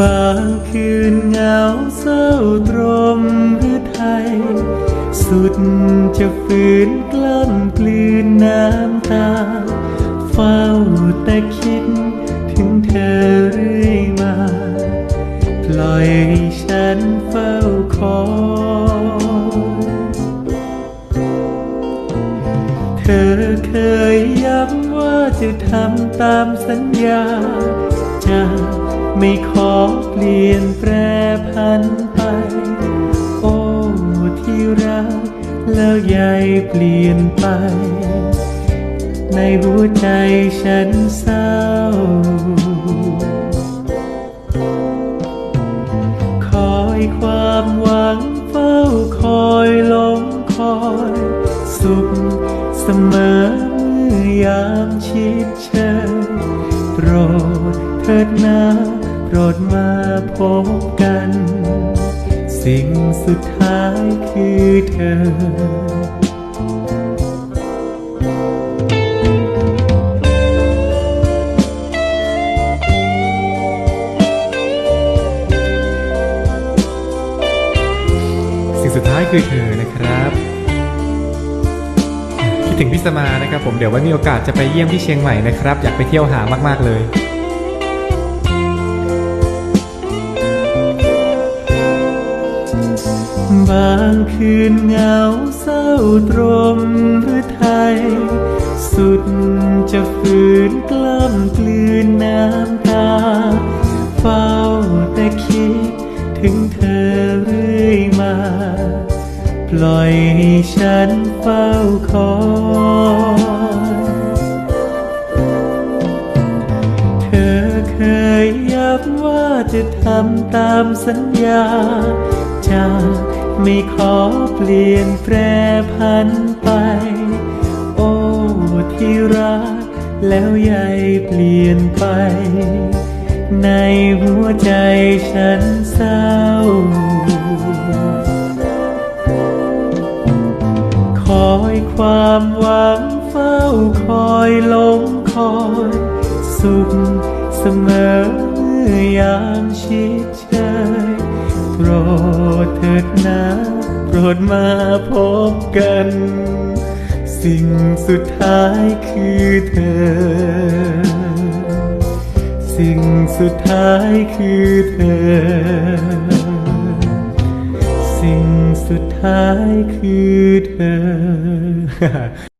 บางคืนเหงาเศร้าตรมหรือไทย สุดจะฝืนกล้ำกลืนน้ำตา เฝ้าแต่คิด ล่อยให้ฉันเฝ้าคอยเธอเคยย้ำว่าจะทำตามสัญญา จะไม่ขอเปลี่ยนแปรพันไป โอ้ที่รักแล้วยายเปลี่ยนไป ในหัวใจฉันเศร้า อยความหวังเฝ้าคอยลงคอย สุขเสมอเมื่อยามชิดเชยโปรดเถิดนาโปรดมาพบกัน สิ่งสุดท้ายคือเธอ สุดท้ายคือเธอนะครับ คิดถึงพี่สมานะครับ ผมเดี๋ยวไว้มีโอกาสจะไปเยี่ยมที่เชียงใหม่นะครับ อยากไปเที่ยวหามากๆเลยบางคืนเหงาเศร้าตรมหรือไทย สุดจะฝืนกล้ำกลืนน้ำตา เฝ้าแต่คิด ล่อยให้ฉันเฝ้าคอยเธอเคยย้ำว่าจะทำตามสัญญาจะไม่ขอเปลี่ยนแปรพันไป โอ้ที่รักแล้วยายเปลี่ยนไป ในหัวใจฉันเศร้า ความหวังเฝ้าคอยลงคอย สุขเสมอเมื่อยามชิดเชยโปรดเถิดนะโปรดมาพบกัน สิ่งสุดท้ายคือเธอสิ่งสุดท้ายคือเธอ สุดท้ายคือเธอ